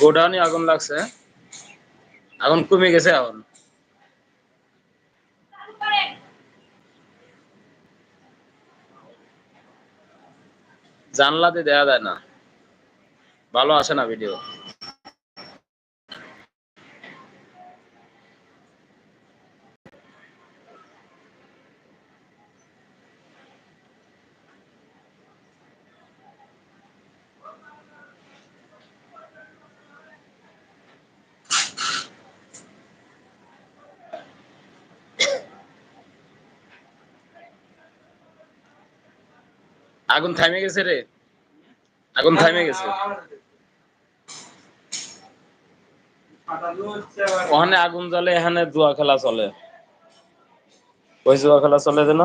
গোডাউনে আগুন লাগছে। আগুন কমে গেছে এখন। জানলাতে দেয়া যায় না। ভালো আসে না ভিডিও আগুন থামে গেছে রে। আগুন থামে গেছে। ওখানে আগুন জ্বলে, এখানে দোয়া খেলা চলে। ওই দোয়া খেলা চলে যেন।